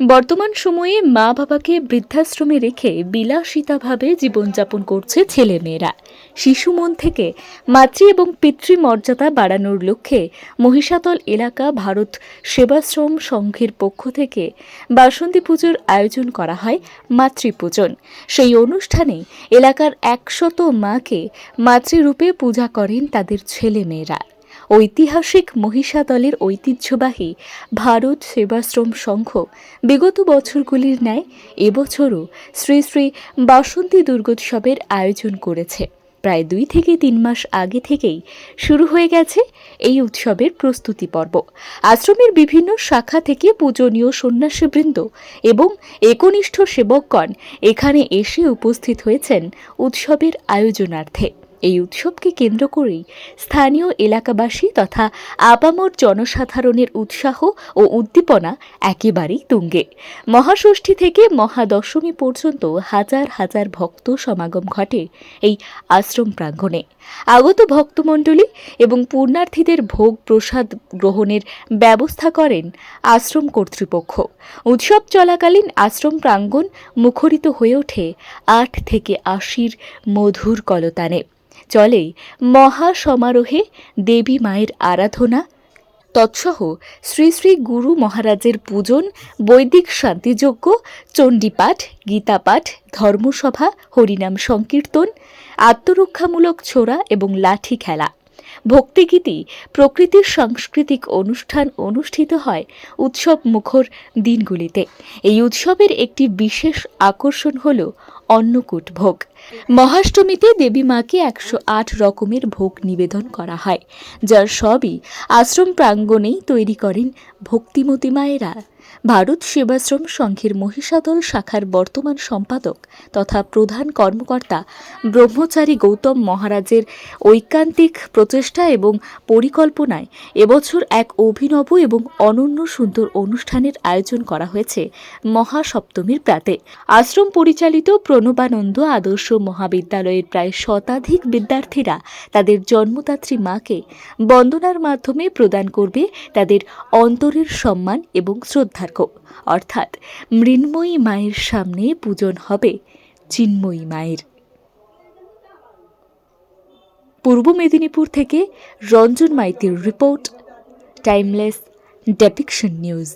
বর্তমান সময়ে মা বাবাকে বৃদ্ধাশ্রমে রেখে বিলাসিতাভাবে জীবনযাপন করছে ছেলেমেয়েরা। শিশু মন থেকে মাতৃ এবং পিতৃ মর্যাদা বাড়ানোর লক্ষ্যে মহিষাতল এলাকা ভারত সেবাশ্রম সংঘের পক্ষ থেকে বাসন্তী পুজোর আয়োজন করা হয় মাতৃপূজন। সেই অনুষ্ঠানে এলাকার একশত মাকে মাতৃরূপে পূজা করেন তাদের ছেলেমেয়েরা। ঐতিহাসিক মহিষাদলের ঐতিহ্যবাহী ভারত সেবাশ্রম সংঘ বিগত বছরগুলির ন্যায় এবছরও শ্রী শ্রী বাসন্তী দুর্গোৎসবের আয়োজন করেছে। প্রায় দুই থেকে তিন মাস আগে থেকেই শুরু হয়ে গেছে এই উৎসবের প্রস্তুতি পর্ব। আশ্রমের বিভিন্ন শাখা থেকে পূজনীয় সন্ন্যাসীবৃন্দ এবং একনিষ্ঠ সেবকগণ এখানে এসে উপস্থিত হয়েছেন উৎসবের আয়োজনার্থে। এই উৎসবকে কেন্দ্র করেই স্থানীয় এলাকাবাসী তথা আপামর জনসাধারণের উৎসাহ ও উদ্দীপনা একেবারেই তুঙ্গে। মহাষষ্ঠী থেকে মহাদশমী পর্যন্ত হাজার হাজার ভক্ত সমাগম ঘটে এই আশ্রম প্রাঙ্গণে। আগত ভক্তমণ্ডলী এবং পূর্ণার্থীদের ভোগ প্রসাদ গ্রহণের ব্যবস্থা করেন আশ্রম কর্তৃপক্ষ। উৎসব চলাকালীন আশ্রম প্রাঙ্গণ মুখরিত হয়ে ওঠে আট থেকে আশির মধুর কলতানে। চলে মহা সমারোহে দেবী মায়ের আরাধনা। তৎসহ শ্রী শ্রী গুরু মহারাজের পূজন, বৈদিক শান্তিযজ্ঞ, চণ্ডীপাঠ, গীতাপাঠ, ধর্মসভা, হরিনাম সংকীর্তন, আত্মরক্ষামূলক ছোড়া এবং লাঠি খেলা। ভক্তিগীতি প্রকৃতির সাংস্কৃতিক অনুষ্ঠান অনুষ্ঠিত হয় উৎসব মুখর দিনগুলিতে। এই উৎসবের একটি বিশেষ আকর্ষণ হল অন্নকূট ভোগ। মহাষ্টমীতে দেবী মাকে একশো আট রকমের ভোগ নিবেদন করা হয়, যার সবই আশ্রম প্রাঙ্গণেই তৈরি করেন ভক্তিমতী মায়েরা। ভারত সেবাশ্রম সংঘের মহিষাদল শাখার বর্তমান সম্পাদক তথা প্রধান কর্মকর্তা ব্রহ্মচারী গৌতম মহারাজের ঐকান্তিক প্রচেষ্টা এবং পরিকল্পনায় এবছর এক অভিনব এবং অনন্য সুন্দর অনুষ্ঠানের আয়োজন করা হয়েছে মহাসপ্তমীর প্রাতে। আশ্রম পরিচালিত প্রণবানন্দ আদর্শ মহাবিদ্যালয়ের প্রায় শতাধিক বিদ্যার্থীরা তাদের জন্মদাত্রী মাকে বন্দনার মাধ্যমে প্রদান করবে তাদের অন্তরের সম্মান এবং শ্রদ্ধার্ঘ অর্থাৎ মৃন্ময়ী মায়ের সামনে পূজন হবে চিন্ময়ী মায়ের। পূর্ব মেদিনীপুর থেকে রঞ্জন মাইতির রিপোর্ট টাইমলেস ডেপিকশন নিউজ